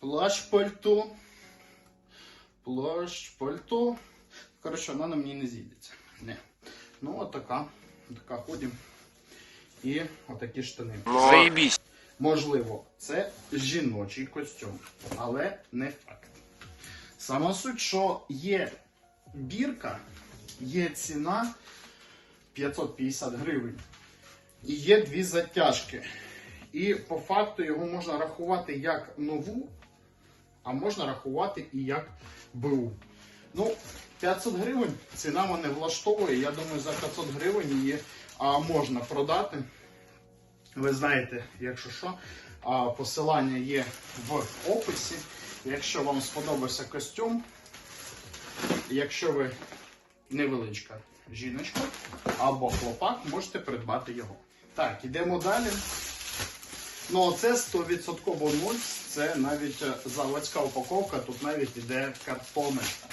плащ пальто. Плащ пальто. Коротше, вона на мені не зійдеться. Не. Ну, отака. Така ходім. І отакі штани. Заебись. Можливо, це жіночий костюм, але не факт. Сама суть, що є бірка, є ціна 550 гривень. І є дві затяжки. І по факту його можна рахувати як нову, а можна рахувати і як БУ. Ну, 500 гривень ціна мене влаштовує. Я думаю, за 500 гривень її а, можна продати. Ви знаєте, якщо що, а, посилання є в описі. Якщо вам сподобався костюм, якщо ви невеличка жіночка або хлопак, можете придбати його. Так, ідемо далі. Ну, це 100% нуль, це навіть е, заводська упаковка, тут навіть іде картоночка.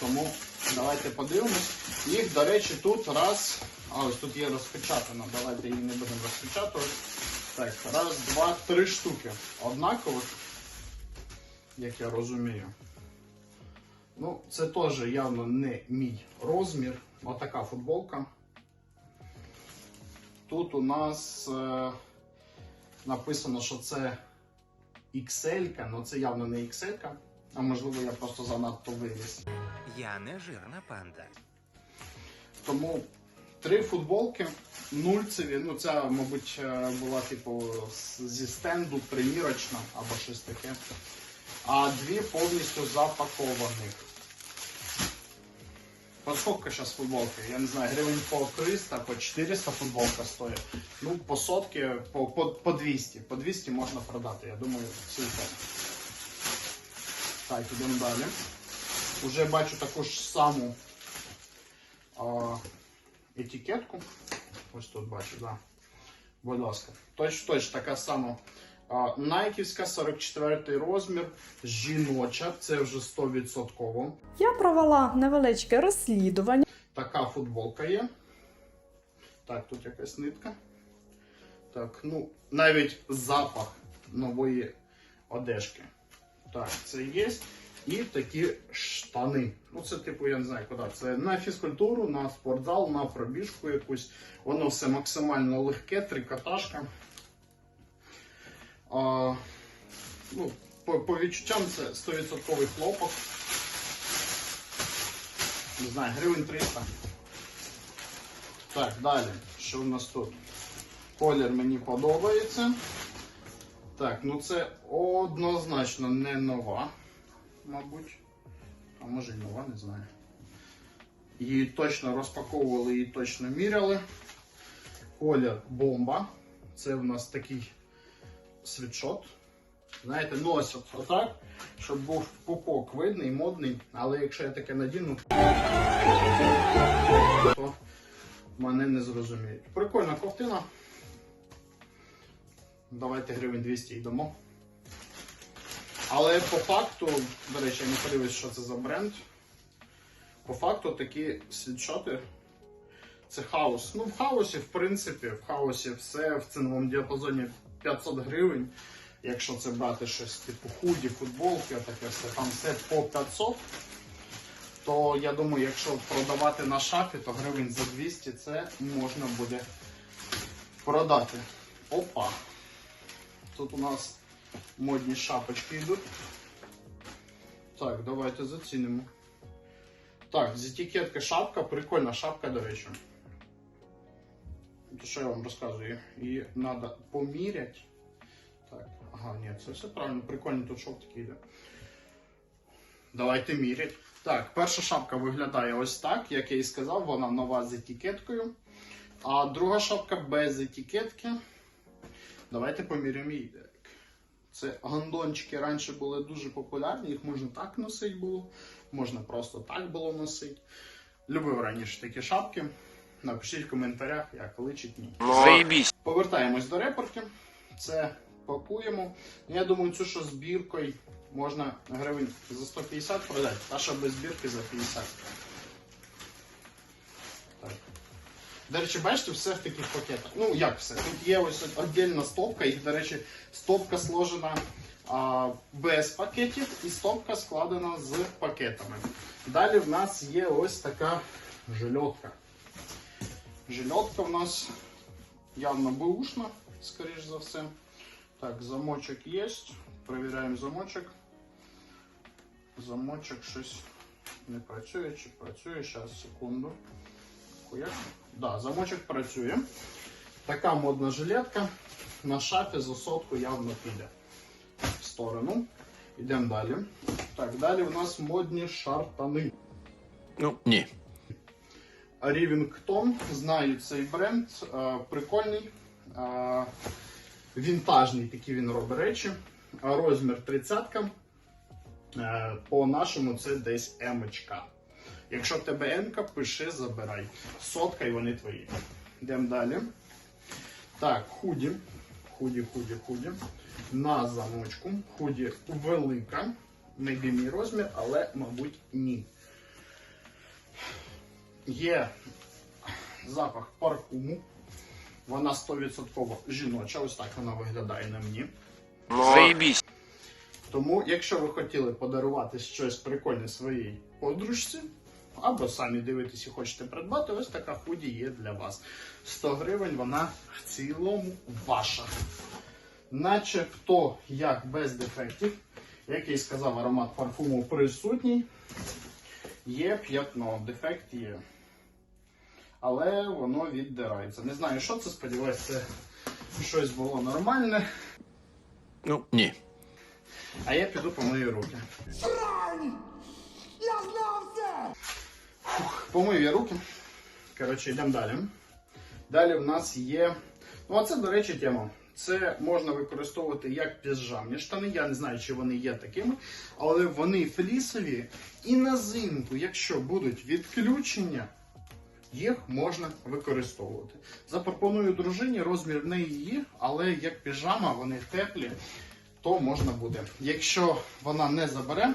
Тому давайте подивимось. Їх, до речі, тут раз. А ось тут є розпечатано. Давайте її не будемо розпечатувати. Так, раз, два, три штуки. Однакових, як я розумію. Ну, це теж явно не мій розмір. Отака футболка. Тут у нас е, написано, що це XL, але це явно не XL, а можливо я просто занадто виріс. Я не жирна панда. Тому три футболки, нульцеві. Ну, ця, мабуть, е, була типу зі стенду примірочна або щось таке. А дві повністю запакованих. По сколько зараз футболки? Я не знаю, гривень по 300, по 400 футболка стоїть. Ну, по сотки, по, по, по 200. По 200 можна продати, я думаю, цілком. Так, ідемо далі. Уже бачу таку ж саму а, етикетку. Ось тут бачу, да. Будь ласка. Точ, точ, така сама. Найківська 44 розмір, жіноча, це вже 100%. Я провела невеличке розслідування. Така футболка є. Так, тут якась нитка. Так, ну, навіть запах нової одежки. Так, це є. І такі штани. Ну, це, типу, я не знаю куди. Це на фізкультуру, на спортзал, на пробіжку якусь. Воно все максимально легке, трикотажка. А, ну, по, по відчуттям це 100% хлопок. Не знаю, гривень 300. Так, далі. Що в нас тут? Колір мені подобається. Так, ну це однозначно не нова, мабуть. А може й нова, не знаю. Її точно розпаковували, її точно міряли. Колір бомба. Це в нас такий світшот. Знаєте, носять отак, щоб був пупок видний, модний, але якщо я таке надіну, то мене не зрозуміють. Прикольна ковтина. Давайте гривень 200 йдемо. Але по факту, до речі, я не подивлюсь, що це за бренд. По факту такі світшоти. Це хаос. Ну, в хаосі, в принципі, в хаосі все в ціновому діапазоні 500 гривень. Якщо це брати щось типу худі, футболки, таке все, там все по 500, то я думаю, якщо продавати на шафі, то гривень за 200 це можна буде продати. Опа! Тут у нас модні шапочки йдуть. Так, давайте зацінимо. Так, з етикетки шапка, прикольна шапка, до речі. То що я вам розказую? Її треба поміряти. Так, ага, ні, це все правильно, прикольно, тут шов такий йде. Давайте міряти. Так, перша шапка виглядає ось так, як я і сказав, вона нова з етикеткою. А друга шапка без етикетки. Давайте поміряємо її. Це гандончики раніше були дуже популярні, їх можна так носити було, можна просто так було носити. Любив раніше такі шапки. Напишіть в коментарях, як личить ні. Заебись. Повертаємось до репорки. Це пакуємо. Я думаю, цю що з біркою можна гривень за 150 продати, а що без бірки за 50. Так. До речі, бачите, все в таких пакетах. Ну, як все? Тут є ось віддільна стопка, їх, до речі, стопка сложена а, без пакетів і стопка складена з пакетами. Далі в нас є ось така жильотка. Жильотка в нас явно бушна, скоріш за все. Так, замочок є. Перевіряємо замочок. Замочок щось не працює чи працює. Зараз, секунду. Хуяк. Да, замочок працює. Така модна жилетка. На шафі за сотку явно піде в сторону. Йдемо далі. Так, далі в нас модні шартани. Ну, ні. Рівінгтон, знаю цей бренд, е, прикольний, е, вінтажний такий він робить речі. А Розмір 30 е, по нашому це десь емочка. Якщо в тебе емка, пиши, забирай. Сотка і вони твої. Йдемо далі. Так, худі. Худі, худі, худі. На замочку. Худі велика. Maybe мій розмір, але, мабуть, ні. Є запах парфуму. Вона 100% жіноча, ось так вона виглядає на мені. Заєбісь. Тому, якщо ви хотіли подарувати щось прикольне своїй подружці, або самі дивитесь і хочете придбати, ось така худі є для вас. 100 гривень вона в цілому ваша. Начебто, як без дефектів, як я і сказав, аромат парфуму присутній. Є п'ятно, дефект є. Але воно віддирається. Не знаю, що це, сподіваюся, це щось було нормальне. Ну, ні. А я піду помию руки. Фух, помив я руки. Коротше, йдемо далі. Далі в нас є. Ну, а це, до речі, тема. Це можна використовувати як піжамні штани. Я не знаю, чи вони є такими, але вони флісові. І на зимку, якщо будуть відключення, їх можна використовувати. Запропоную дружині, розмір в неї але як піжама, вони теплі, то можна буде. Якщо вона не забере,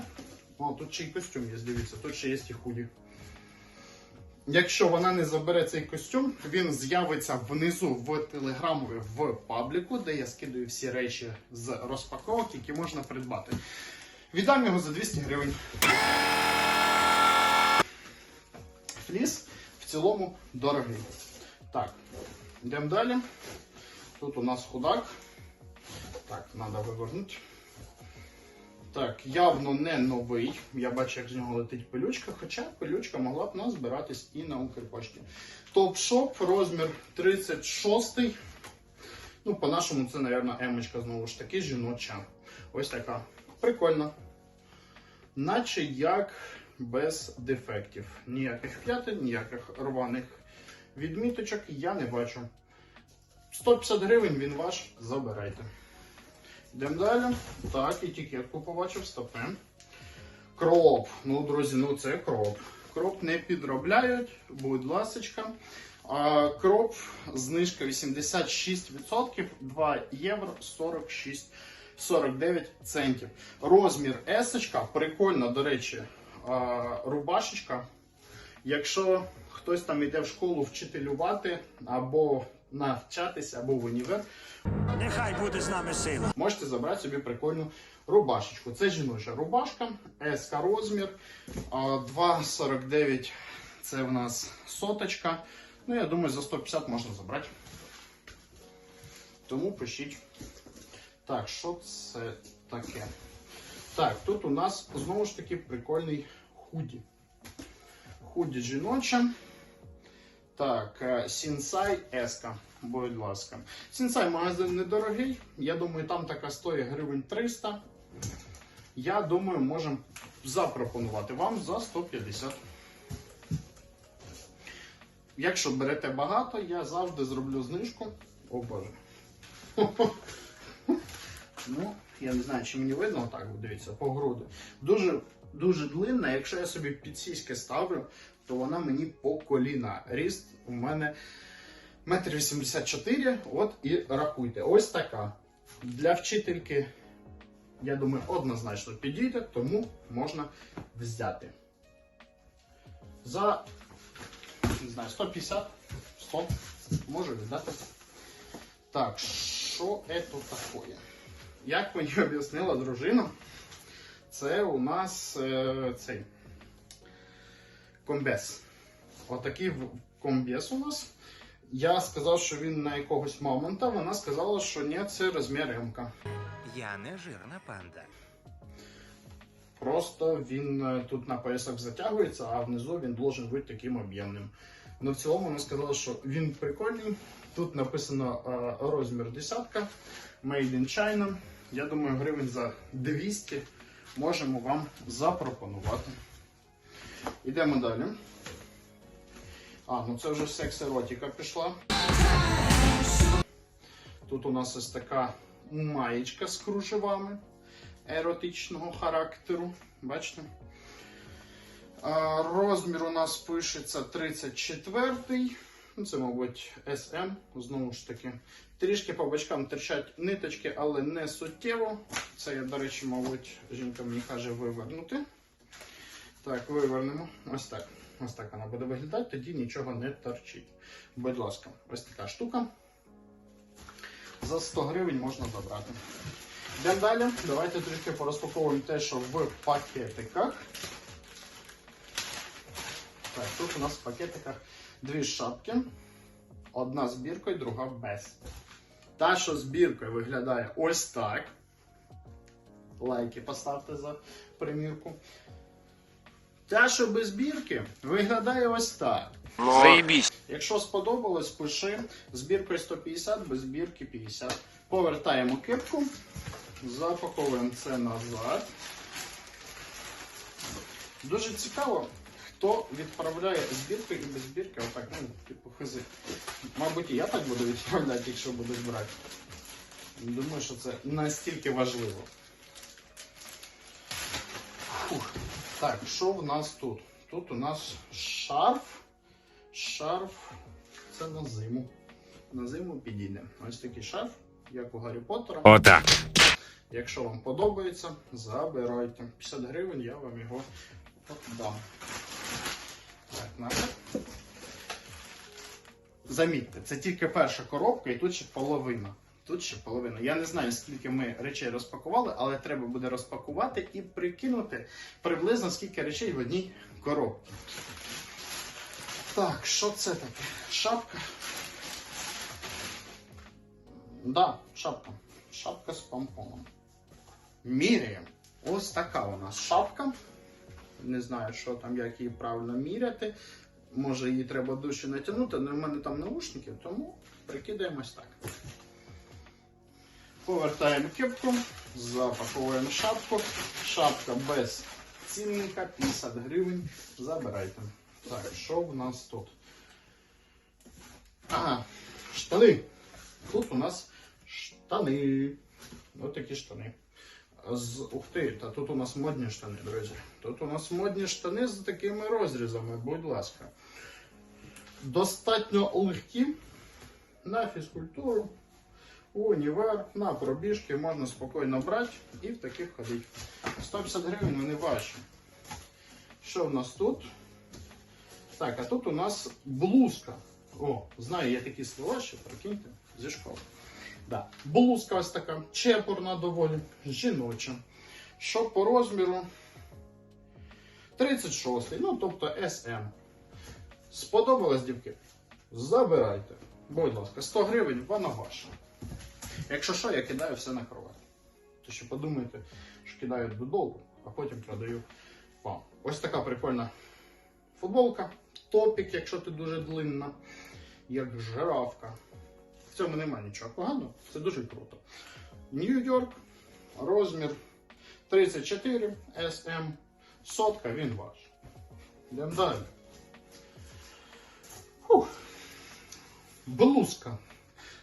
о, тут ще й костюм є, дивіться, тут ще є і худі. Якщо вона не забере цей костюм, він з'явиться внизу в телеграмові в пабліку, де я скидаю всі речі з розпаковок, які можна придбати. Віддам його за 200 гривень. Фліс в цілому дорогий. Так, йдемо далі. Тут у нас худак. Так, треба вивернути. Так, явно не новий. Я бачу, як з нього летить пилючка, хоча пилючка могла б назбиратись і на Укрпошті. Топ-шоп, розмір 36. Ну, по-нашому, це, мабуть, емочка знову ж таки жіноча. Ось така. Прикольна. Наче як без дефектів. Ніяких п'ятин, ніяких рваних відміточок я не бачу. 150 гривень він ваш, забирайте. Йдемо далі. Так, етикетку побачив, стопе. Кроп. Ну, друзі, ну це кроп. Кроп не підробляють, будь ласочка. Кроп, знижка 86%, 2 євро 46 49 центів. Розмір есочка, прикольна, до речі, рубашечка. Якщо хтось там йде в школу вчителювати або навчатися, або в універ, Нехай буде з нами сила. можете забрати собі прикольну рубашечку. Це жіноча рубашка, СК розмір, 2,49 це в нас соточка. Ну, я думаю, за 150 можна забрати. Тому пишіть. Так, що це таке? Так, тут у нас знову ж таки прикольний худі. Худі жіноча. Так, е, Сінсай Еска, будь ласка. Сінсай магазин недорогий. Я думаю, там така стоїть гривень 300. Я думаю, можемо запропонувати вам за 150. Якщо берете багато, я завжди зроблю знижку. О боже. Ну, я не знаю, чи мені видно отак, от дивіться, по груди. Дуже, дуже длинна. Якщо я собі під сіськи ставлю, то вона мені по коліна. Ріст у мене метр вісімдесят чотири. От і рахуйте. Ось така. Для вчительки, я думаю, однозначно підійде, тому можна взяти. За не знаю, 150, 100 можу віддати. Так, що це таке? як мені об'яснила дружина, це у нас е, цей комбез. Отакий комбез у нас. Я сказав, що він на якогось момента. Вона сказала, що ні, це розмір М. Я не жирна панда. Просто він е, тут на поясах затягується, а внизу він должен бути таким об'ємним. Ну, в цілому вона сказала, що він прикольний. Тут написано е, розмір десятка, Made in China. Я думаю, гривень за 200 можемо вам запропонувати. Йдемо далі. А, ну це вже секс-еротика пішла. Тут у нас ось така маєчка з кружевами еротичного характеру. Бачите? Розмір у нас пишеться 34. Ну, це, мабуть, SM, знову ж таки. Трішки по бочкам терчать ниточки, але не суттєво. Це я, до речі, мабуть, жінка мені каже вивернути. Так, вивернемо. Ось так. Ось так вона буде виглядати, тоді нічого не торчить. Будь ласка, ось така штука. За 100 гривень можна забрати. Йдемо далі. Давайте трішки порозпаковуємо те, що в пакетиках. Так, тут у нас в пакетиках дві шапки. Одна з біркою, друга без. Та, що з біркою виглядає ось так. Лайки поставте за примірку. Та, що без бірки, виглядає ось так. Заебись. Якщо сподобалось, пиши збіркою 150, без збірки 50. Повертаємо кепку, запаковуємо це назад. Дуже цікаво, хто відправляє збірки і без збірки. Отак, ну, типу, хизи. Мабуть, і я так буду відправляти, якщо буду брати. Думаю, що це настільки важливо. Фух. Так, що в нас тут? Тут у нас шарф. Шарф. Це на зиму. На зиму підійде. Ось такий шарф, як у Гаррі Поттера. Отак. Якщо вам подобається, забирайте. 50 гривень я вам його дам. Так, нафиг. Замітьте, це тільки перша коробка і тут ще половина. Тут ще половина. Я не знаю, скільки ми речей розпакували, але треба буде розпакувати і прикинути приблизно скільки речей в одній коробці. Так, що це таке? Шапка. Да, шапка. Шапка з помпоном. Міряємо. Ось така у нас шапка. Не знаю, що там, як її правильно міряти. Може її треба дужче натягнути, але в мене там наушники, тому прикидаємось так. Повертаємо кепку, запаковуємо шапку. Шапка без цінника, 50 гривень. Забирайте. Так, що в нас тут? Ага, штани. Тут у нас штани. Ось такі штани. З, ух ти, та тут у нас модні штани, друзі. Тут у нас модні штани з такими розрізами, будь ласка. Достатньо легкі на фізкультуру, універ, на пробіжки можна спокійно брати і в таких ходити. 150 гривень вони ваші. Що в нас тут? Так, а тут у нас блузка. О, знаю, є такі слова, що прикиньте, зі школи. Да. Блузка ось така, чепурна доволі, жіноча. Що по розміру? 36, ну тобто SM. Сподобалось, дівки? Забирайте. Будь ласка, 100 гривень, вона ваша. Якщо що, я кидаю все на кровать. То що подумайте, що кидаю додолу, а потім продаю вам. Ось така прикольна футболка, топік, якщо ти дуже длинна, як жирафка. В цьому немає нічого поганого, це дуже круто. Нью-Йорк, розмір 34 SM, сотка, він ваш. Йдемо далі. Блузка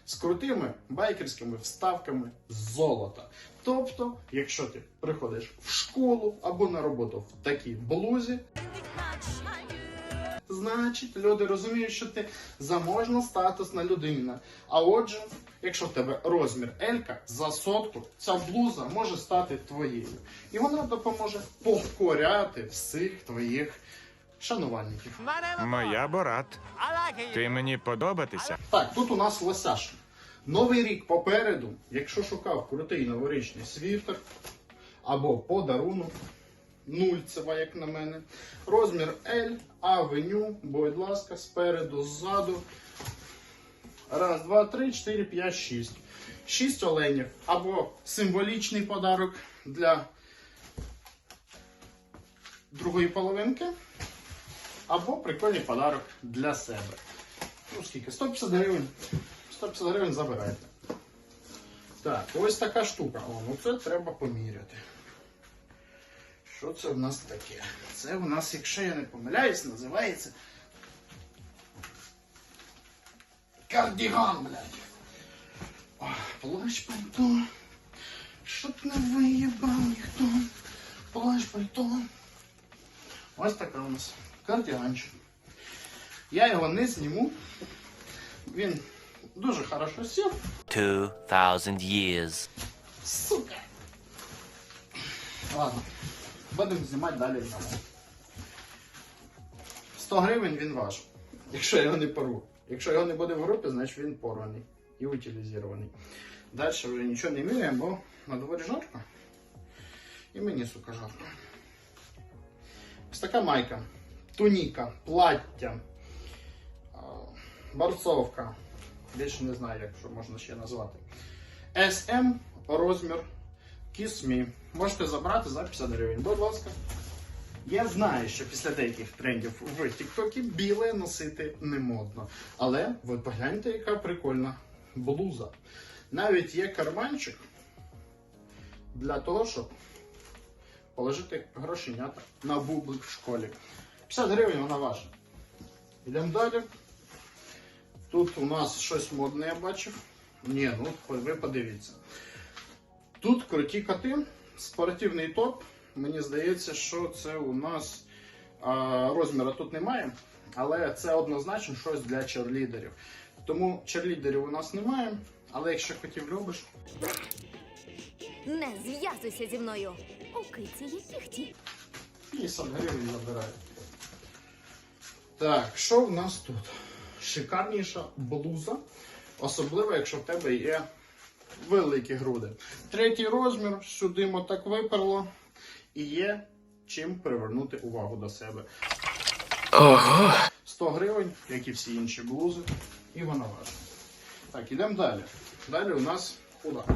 з крутими байкерськими вставками золота. Тобто, якщо ти приходиш в школу або на роботу в такій блузі, значить люди розуміють, що ти заможна статусна людина. А отже, якщо в тебе розмір Елька за сотку, ця блуза може стати твоєю. І вона допоможе покоряти всіх твоїх шанувальників. Моя Борат. Ти мені подобатися. Так, тут у нас лосяш. Новий рік попереду, якщо шукав крутий новорічний світер або подарунок, нульцева, як на мене. Розмір L, авеню, будь ласка, спереду, ззаду. Раз, два, три, чотири, п'ять, шість. Шість оленів. Або символічний подарок для другої половинки, або прикольний подарок для себе. Ну, скільки? 150 гривень. 150 гривень забирайте. Так, ось така штука. О, ну це треба поміряти. Що це в нас таке? Це в нас, якщо я не помиляюсь, називається кардіган, блядь. О, плащ пальто. Щоб не виїбав ніхто. Плащ пальто. Ось така у нас кардіганчик. Я його не зніму. Він дуже хорошо сів. 2000 years. Сука. Ладно. Будемо знімати далі 100 гривень він ваш. Якщо його не порву. Якщо його не буде в групі, значить він порваний і утилізований. Далі вже нічого не міряємо, бо на дворі жарко. І мені, сука, жарко. Ось така майка. Туніка, плаття, борцовка. Більше не знаю, як що можна ще назвати. SM розмір Me. Можете забрати за 50 гривень. Будь ласка. Я знаю, що після деяких трендів в Тіктокі біле носити не модно. Але ви погляньте, яка прикольна блуза. Навіть є карманчик для того, щоб положити грошенята на бублик в школі. 50 гривень вона ваша. Йдемо далі. Тут у нас щось модне я бачив. Ні, ну ви подивіться. Тут круті коти, спортивний топ. Мені здається, що це у нас а, розміру тут немає, але це однозначно щось для черлідерів. Тому черлідерів у нас немає, але якщо котів любиш, Не зв'язуйся зі мною. У киці є кіхті. 50 гривень забираю. Так, що в нас тут? Шикарніша блуза, особливо, якщо в тебе є великі груди. Третій розмір, сюди так виперло, і є чим привернути увагу до себе. Ого. 100 гривень, як і всі інші блузи, і вона ваша. Так, ідемо далі. Далі у нас худак.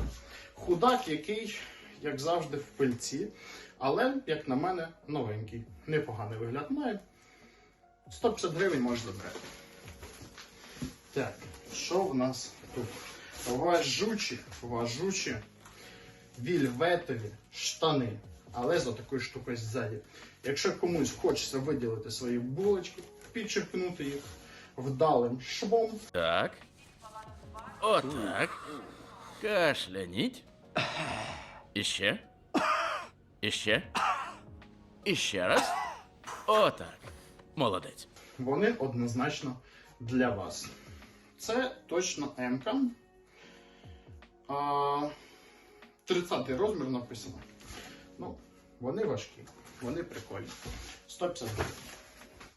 Худак, який, як завжди, в пильці, але, як на мене, новенький. Непоганий вигляд має. 150 гривень можеш забрати. Так, що в нас тут? Важучі, важучі вільветові штани, але за такою штукою ззаді. Якщо комусь хочеться виділити свої булочки, підчеркнути їх вдалим швом, Так. Отак. Кашляніть. Іще. Іще. Іще раз. Отак. Молодець. вони однозначно для вас. Це точно М-ка. 30-й розмір написано. Ну, вони важкі, вони прикольні. 150 гривень.